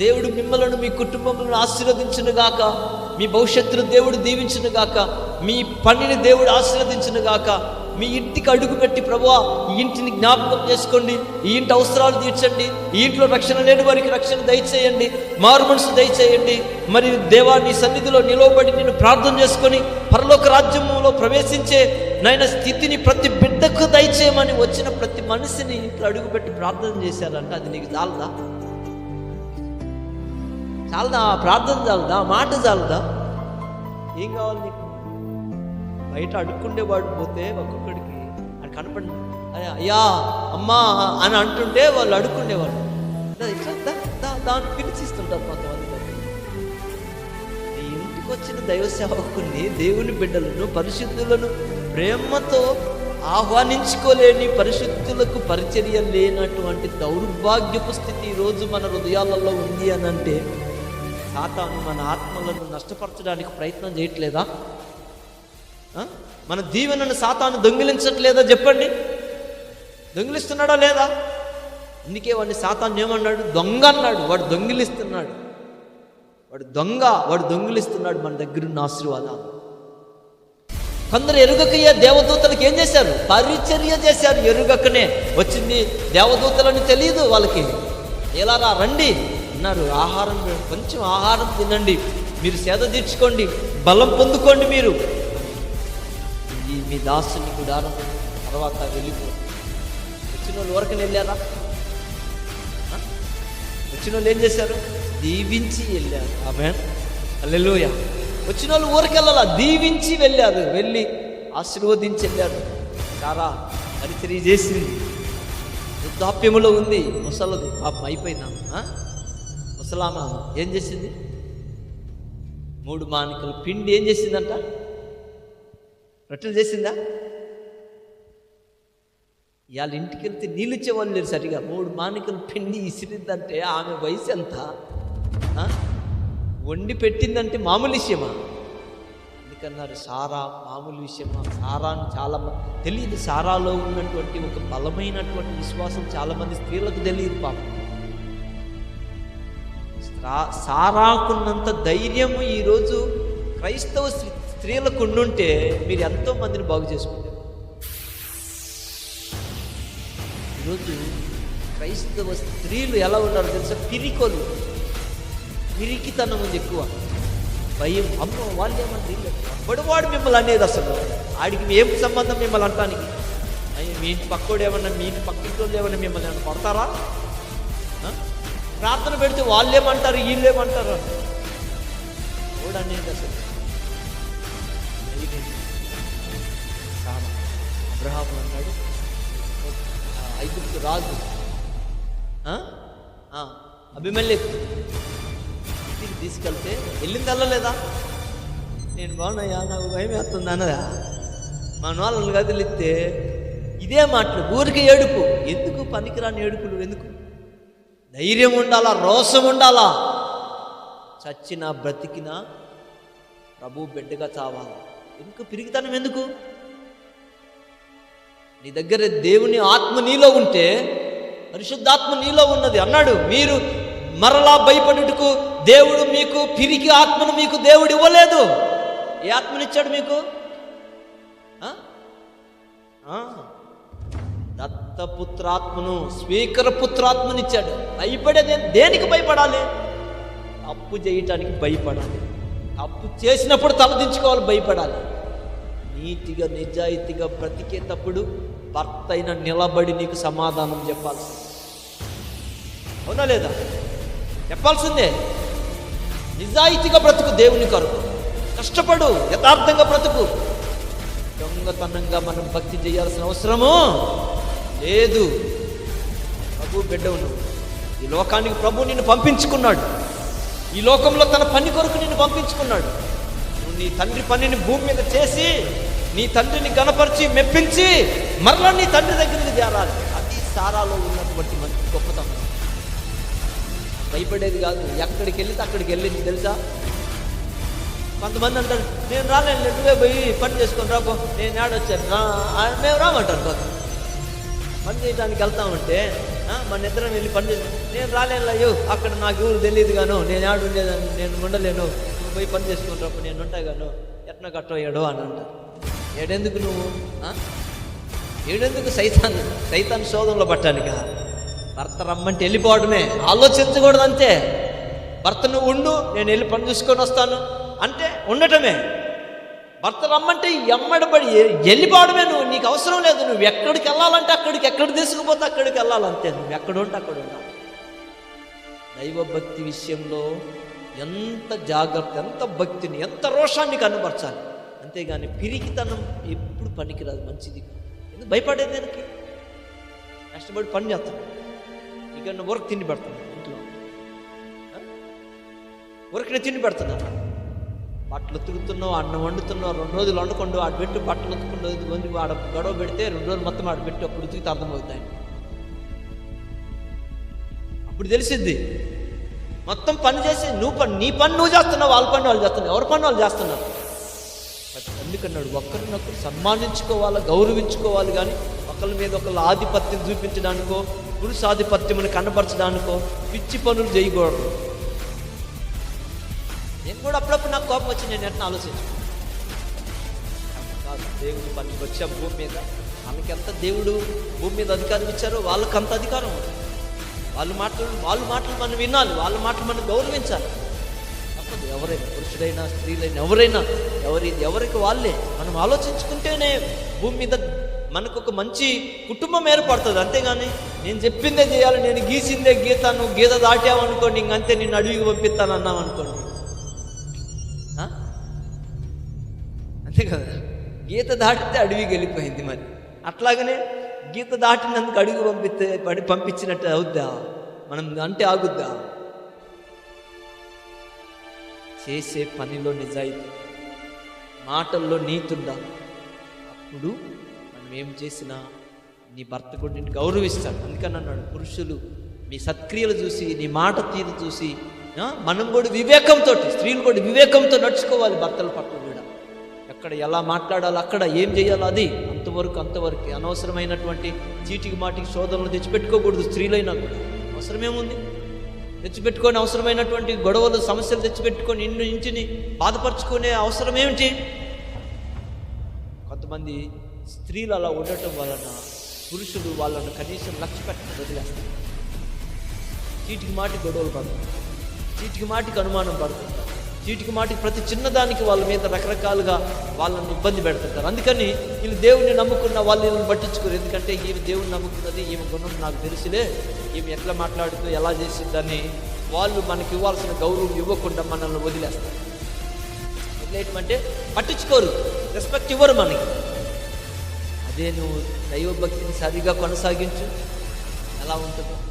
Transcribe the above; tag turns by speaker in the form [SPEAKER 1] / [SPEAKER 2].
[SPEAKER 1] దేవుడు మిమ్మలను మీ కుటుంబములను ఆశీర్వదించును గాక మీ భవిష్యత్తును దేవుడు దీవించును గాక మీ పనిని దేవుడు ఆశీర్వదించును గాక మీ ఇంటికి అడుగు పెట్టి ప్రభువా ఈ ఇంటిని జ్ఞాపకం చేసుకోండి. ఈ ఇంటి అవసరాలు తీర్చండి. ఈ ఇంట్లో రక్షణ లేని వారికి రక్షణ దయచేయండి. మారు మనసు దయచేయండి. మరి దేవా నీ సన్నిధిలో నిలవబడి నేను ప్రార్థన చేసుకొని పరలోక రాజ్యంలో ప్రవేశించే నాయన స్థితిని ప్రతి బిడ్డకు దయచేయమని వచ్చిన ప్రతి మనిషిని ఇంట్లో అడుగుపెట్టి ప్రార్థన చేశారంట. అది నీకు చాలదా? చాలదా ప్రార్థన చాలదా మాట చాలదా? ఏం కావాలి నీకు? బయట అడుక్కుండేవాడు పోతే ఒక్కొక్కడికి అది కనపడి అయ్యా అమ్మా అని అంటుంటే వాళ్ళు అడుక్కుండేవాళ్ళు ఇట్లా దాన్ని పిలిచిస్తుంటారు కొంతమంది నీ ఇంటికి వచ్చిన దైవ సేవకుని దేవుని బిడ్డలను పరిశుద్ధులను ప్రేమతో ఆహ్వానించుకోలేని పరిశుద్ధులకు పరిచర్య లేనటువంటి దౌర్భాగ్యపు స్థితి ఈరోజు మన హృదయాలలో ఉంది అని అంటే సాతాను మన ఆత్మలను నష్టపరచడానికి ప్రయత్నం చేయట్లేదా? మన దీవెనను సాతాను దొంగిలించట్లేదా చెప్పండి? దొంగిలిస్తున్నాడా లేదా? అందుకే వాడిని సాతాను ఏమన్నాడు? దొంగ అన్నాడు. వాడు దొంగిలిస్తున్నాడు. వాడు దొంగ వాడు దొంగిలిస్తున్నాడు మన దగ్గరున్న ఆశీర్వాదాలు. కొందరు ఎరుగకయ్యే దేవదూతలకు ఏం చేశారు? పరిచర్య చేశారు ఎరుగకనే. వచ్చింది దేవదూతలని తెలియదు వాళ్ళకి. ఎలారా రండి. అన్నారు ఆహారం కొంచెం ఆహారం తినండి. మీరు సేద తీర్చుకోండి. బలం పొందుకోండి మీరు. ఈ మీ దాసుని గుడారం తర్వాత వెళ్ళిపో. వచ్చిన వాళ్ళు ఊరకని వెళ్ళారా? వచ్చిన వాళ్ళు ఏం చేశారు? దీవించి వెళ్ళారు. ఆమె అల్లెలుయ వచ్చిన వాళ్ళు ఊరికెళ్ళాలా దీవించి వెళ్ళారు. వెళ్ళి ఆశీర్వదించి వెళ్ళారు. చాలా పరిచర్య చేసింది. వృద్ధాప్యములో ఉంది. ముసలది. పాపం అయిపోయినా సలామా ఏం చేసింది? మూడు మానికలు పిండి ఏం చేసిందంట? రొట్టెలు చేసిందా? ఇవాళ ఇంటికి వెళ్తే నీళ్ళు ఇచ్చేవాళ్ళు లేరు సరిగా. మూడు మానికలు పిండి ఇసిరిందంటే ఆమె వయసు ఎంత? వండి పెట్టిందంటే మామూలు విషయమా? ఎందుకన్నారు సారా మామూలు విషయమా? సారాను చాలా తెలియదు సారాలో ఉన్నటువంటి ఒక బలమైనటువంటి విశ్వాసం చాలా మంది స్త్రీలకు తెలియదు పాపం. సారాకున్నంత ధైర్యము ఈరోజు క్రైస్తవ స్త్రీలకు ఉండుంటే మీరు ఎంతో మందిని బాగు చేసుకుంటారు. ఈరోజు క్రైస్తవ స్త్రీలు ఎలా ఉన్నారో తెలుసా? పిరికొలు. పిరికితనం ఉంది ఎక్కువ. భయం. అమ్మ వాళ్ళు ఏమన్నా వీళ్ళు మిమ్మల్ని అనేది అసలు? ఆడికి ఏం సంబంధం మిమ్మల్ని అంటానికి? అయ్యో మీ ఇంటి పక్కోడు ఏమన్నా మీ ఇంటి పక్కింటి వాళ్ళు ఏమన్నా మిమ్మల్ని ఏమన్నా కొడతారా? ప్రార్థన పెడితే వాళ్ళు ఏమంటారు వీళ్ళు ఏమంటారు అసలు అబ్రహాము అన్నాడు. ఐదు రాజు. ఆ? అభిమల్యకు ఇంటికి తీసుకెళ్తే వెళ్ళింది వెళ్ళలేదా? నేను బాగున్నాయా? నాకు భయం వేస్తుంది అన్నదా? మన వాళ్ళని కదిలిస్తే ఇదే మాటలు. ఊరికి ఏడుపు. ఎందుకు పనికిరాని ఏడుపులు? ఎందుకు ధైర్యం ఉండాలా రోషం ఉండాలా? చచ్చినా బ్రతికినా ప్రభు బిడ్డగా చావాలి. ఎందుకు పిరిగితనం ఎందుకు? నీ దగ్గర దేవుని ఆత్మ నీలో ఉంటే పరిశుద్ధాత్మ నీలో ఉన్నది. అన్నాడు మీరు మరలా భయపడుటకు దేవుడు మీకు పిరికి ఆత్మను మీకు దేవుడు ఇవ్వలేదు. ఏ ఆత్మనిచ్చాడు మీకు? దత్తపుత్రాత్మను స్వీకర పుత్రాత్మనిచ్చాడు భయపడేది దేనికి భయపడాలి? తప్పు చేయటానికి భయపడాలి. తప్పు చేసినప్పుడు తలదించుకోవాలి భయపడాలి. నీతిగా నిజాయితీగా బ్రతికేటప్పుడు భర్త అయిన నిలబడి నీకు సమాధానం చెప్పాల్సింది. అవునా లేదా? చెప్పాల్సిందే. నిజాయితీగా బ్రతుకు దేవుని కొరకు. కష్టపడు యథార్థంగా బ్రతుకు. దొంగతనంగా మనం భక్తి చేయాల్సిన అవసరము? లేదు. ప్రభు బిడ్డవు నువ్వు ఈ లోకానికి ప్రభు నిన్ను పంపించుకున్నాడు. ఈ లోకంలో తన పని కొరకు నిన్ను పంపించుకున్నాడు. నువ్వు నీ తండ్రి పనిని భూమి మీద చేసి నీ తండ్రిని గణపరిచి మెప్పించి మరలా నీ తండ్రి దగ్గరికి చేరాలి. అది సారాలో ఉన్నటువంటి మంచి గొప్పతనం. భయపడేది కాదు. ఎక్కడికి వెళ్ళితే అక్కడికి వెళ్ళింది తెలుసా? కొంతమంది అంటారు నేను రాలేను నువ్వే పోయి పని చేసుకొని రాబో నేను ఆడొచ్చాను మేము రామంటారు కొంత. పని చేయడానికి వెళ్తా ఉంటే మన ఇద్దరం వెళ్ళి పని చేసి నేను రాలేను అయ్యో అక్కడ నాకు ఎవరు తెలియదు గాను నేను ఆడు ఉండేదాన్ని నేను ఉండలేను నువ్వు పోయి పని చేసుకుంటావు నేను ఉంటాగాను ఎట్న కట్టయ్యాడో అని అంటారు ఏడెందుకు నువ్వు ఏడెందుకు సైతాన్ సైతాన్ శోధంలో పట్టానిక భర్త రమ్మంటే వెళ్ళిపోవడమే ఆలోచించకూడదు అంతే భర్త నువ్వు ఉండు నేను వెళ్ళి పని చూసుకొని వస్తాను. అంటే ఉండటమే. భర్త రమ్మంటే ఎమ్మడబడి వెళ్ళిపోవడమే నువ్వు నీకు అవసరం లేదు. నువ్వు ఎక్కడికి వెళ్ళాలంటే అక్కడికి ఎక్కడ తీసుకుపోతే అక్కడికి వెళ్ళాలంతే. నువ్వు ఎక్కడ ఉంటే అక్కడ ఉన్నావు. దైవభక్తి విషయంలో ఎంత జాగ్రత్త ఎంత భక్తిని ఎంత రోషాన్ని కనపరచాలి. అంతేగాని పిరికితనం ఎప్పుడు పనికిరాదు మంచిది ఎందుకు భయపడేది దానికి? కష్టపడి పని చేస్తాను ఇక వర్క్ తిండి పెడతాను? ఇంట్లో. వర్క్ని తిండి పెడుతున్నాను బట్టలు ఉతుకుతున్నావు అన్నం వండుతున్నావు రెండు రోజులు వండుకోండు ఆడు పెట్టి బట్టలు ఉతుకుండు ఆడ గొడవ పెడితే రెండు రోజులు మొత్తం ఆడు పెట్టి అప్పుడు ఉతికితే అర్థమవుతాయి. అప్పుడు తెలిసిద్ది మొత్తం పని చేసి నువ్వు పని నీ పని నువ్వు చేస్తున్నావు వాళ్ళ పని వాళ్ళు చేస్తున్నావు ఎవరి పని వాళ్ళు చేస్తున్నారు. ఎందుకన్నాడు ఒకరినొకరు సన్మానించుకోవాలి గౌరవించుకోవాలి కానీ ఒకరి మీద ఒకళ్ళ ఆధిపత్యం చూపించడానికో పురుషాధిపత్యమును కనపరచడానికో పిచ్చి పనులు చేయకూడదు. నేను కూడా అప్పుడప్పుడు నాకు కోపం వచ్చి నేను ఎట్లా ఆలోచించాను దేవుడు పని వచ్చా భూమి మీద మనకెంత దేవుడు భూమి మీద అధికారం ఇచ్చారో వాళ్ళకి అంత అధికారం వాళ్ళ వాళ్ళు మాటలు వాళ్ళ మాటలు మనం వినాలి వాళ్ళ మాటలు మనం గౌరవించాలి. తప్పదు ఎవరైనా పురుషుడైనా స్త్రీలైనా ఎవరైనా ఎవరి ఎవరికి వాళ్ళే. మనం ఆలోచించుకుంటేనే భూమి మీద మనకు ఒక మంచి కుటుంబం ఏర్పడుతుంది. అంతేగాని నేను చెప్పిందే చేయాలి నేను గీసిందే గీత నువ్వు గీత దాటావు అనుకోండి ఇంకంతే నిన్ను అడవికి పంపిస్తాను అన్నావు అనుకోండి. అంతే కదా? గీత దాటితే అడవికి వెళ్ళిపోయింది మరి. అట్లాగనే గీత దాటినందుకు అడుగు పంపిస్తే పడి పంపించినట్టు అవుద్దా? మనం అంటే ఆగుద్దా? చేసే పనిలో నిజాయితీ మాటల్లో నీతుండా. అప్పుడు మనం ఏం చేసినా నీ భర్త కూడా నిన్ను గౌరవిస్తాడు. అందుకని అన్నాడు పురుషులు మీ సత్క్రియలు చూసి నీ మాట తీరు చూసి మనం కూడా వివేకంతో స్త్రీలు కూడా వివేకంతో నడుచుకోవాలి భర్తల పట్ల. అక్కడ ఎలా మాట్లాడాలో అక్కడ ఏం చేయాలో అది అంతవరకు అంతవరకు అనవసరమైనటువంటి చీటికి మాటికి శోధనలు తెచ్చిపెట్టుకోకూడదు స్త్రీలైనా కూడా. అవసరమేముంది? తెచ్చిపెట్టుకొని అవసరమైనటువంటి గొడవలు సమస్యలు తెచ్చిపెట్టుకొని ఇన్ను ఇంటిని బాధపరచుకునే అవసరం ఏమిటి కొంతమంది స్త్రీలు అలా ఉండటం వలన పురుషులు వాళ్ళను కనీసం లక్ష్య పెట్టడం వదిలేస్తారు. చీటికి మాటి గొడవలు పడుతుంది చీటికి మాటికి అనుమానం పడుతుంటారు. చీటికి మాటికి ప్రతి చిన్నదానికి వాళ్ళ మీద రకరకాలుగా వాళ్ళని ఇబ్బంది పెడుతుంటారు. అందుకని వీళ్ళు దేవుణ్ణి నమ్ముకున్న వాళ్ళు వీళ్ళని పట్టించుకోరు. ఎందుకంటే ఈమె దేవుని నమ్ముకున్నది ఈమె గుణం నాకు తెలిసిలే. ఈమె ఎట్లా మాట్లాడుతూ ఎలా చేసిందని వాళ్ళు మనకి ఇవ్వాల్సిన గౌరవం ఇవ్వకుండా మనల్ని వదిలేస్తారు. వదిలేయటమంటే పట్టించుకోరు రెస్పెక్ట్ ఇవ్వరు మనకి. అదే నువ్వు దైవభక్తిని సరిగా కొనసాగించు. ఎలా ఉంటుందో.